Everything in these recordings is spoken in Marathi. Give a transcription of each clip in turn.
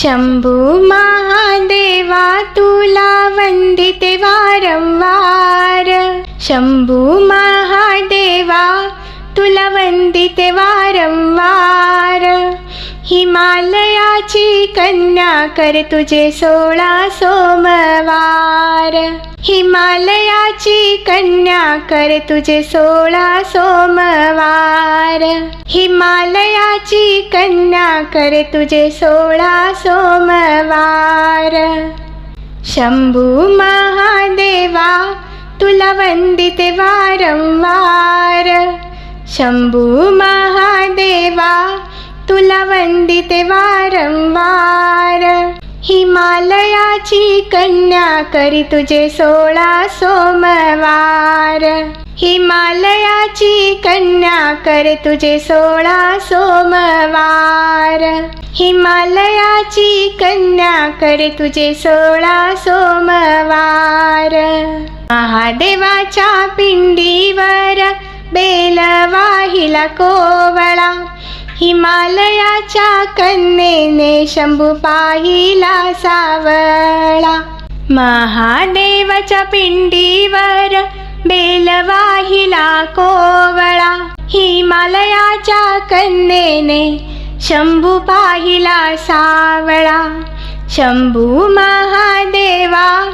शंभू महादेवा तुला वंदिते वारंवार शंभू महादेवा तुला वंदिते वारंवार हिमालयाची कन्या कर तुझे सोळा सोमवार. हिमालयाची कन्या कर तुझे सोळा सोमवार. हिमालयाची कन्या कर तुझे सोळा सोमवार. शंभू महादेवा तुला वंदिते वारंवार. शंभू महादेवा तुला वंदिते वारंवार. हिमालयाची कन्या करी तुझे सोळा सोमवार. हिमालयाची कन्या कर तुझे सोळा सोमवार. हिमालयाची कन्या करे तुझे सोळा सोमवार. महादेवाच्या पिंडीवर बेल वाहिला कोवळा. हिमालयाच्या कन्येने शंभू पाहिला सावळा. महादेवाच्या पिंडीवर बेल वाहिला कोवळा. हिमालयाच्या कन्येने शंभू पाहिला सावळा. शंभू महादेवा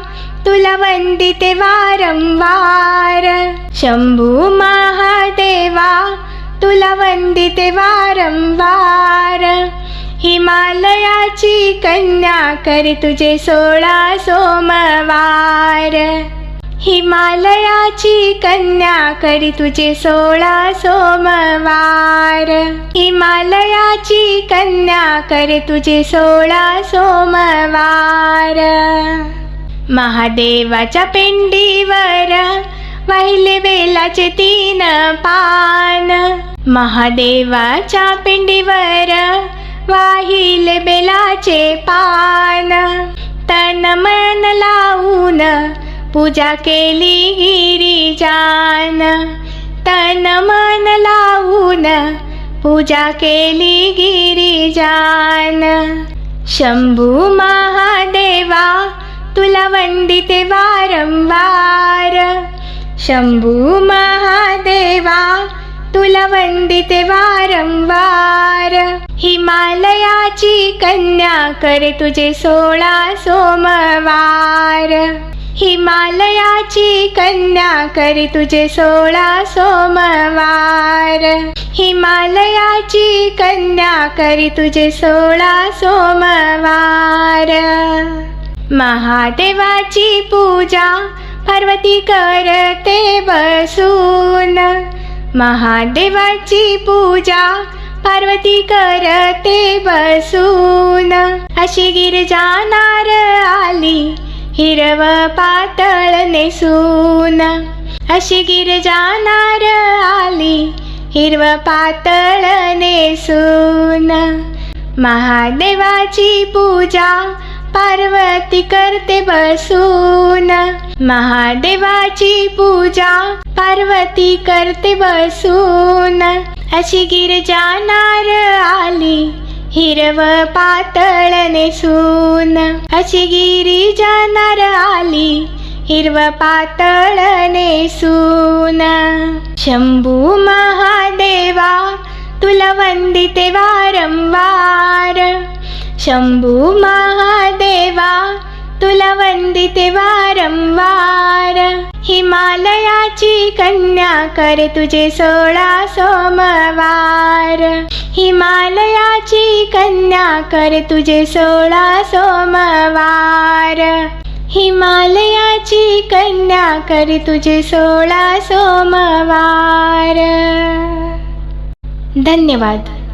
तुला वंदिते वारंवार. शंभू महादेवा तुला वंदिते वारंवार. हिमालयाची कन्या कर तुझे सोळा सोमवार. हिमालयाची कन्या करी तुझे सोळा सोमवार. हिमालयाची कन्या करी तुझे सोळा सोमवार. महादेवाच्या पिंडीवर वाहिले बेलाचे तीन पान. महादेवाच्या पिंडीवर वाहिले बेलाचे पान. तन मन लावून पूजा केली गिरिजान तन मन लावून पूजा केली गिरिजान शंभू महादेवा तुला वंदिते वारंवार. शंभू महादेवा तुला वंदिते वारंवार. हिमालयाची कन्या करे तुझे सोळा सोमवार. हिमालयाची कन्या करे तुझे सोळा सोमवार. हिमालयाची कन्या करी तुझे सोळा सोमवार. महादेवाची पूजा पार्वती करते बसून. महादेवाची पूजा पार्वती करते बसून. अशी गिरजानार आली हिरव पातळ नेसून. अशी गिरजानार आली हिरव पातळ नेसून. महादेवाची पूजा पार्वती करते बसून. महादेवाची पूजा पार्वती करते बसून. अशी गिरजानार आली हिरव पातळ नेसून. अशी गिरी जाणार आली हिरव पातळ नेसून. शंभू महादेवा तुला वंदिते वारंवार. शंभू महादेवा तुला वंदिते वारंवार हिमालयाची कन्या कर तुझे सोळा सोमवार. हिमालयाची कन्या कर तुझे सोळा सोमवार. हिमालयाची कन्या कर तुझे सोळा सोमवार. धन्यवाद.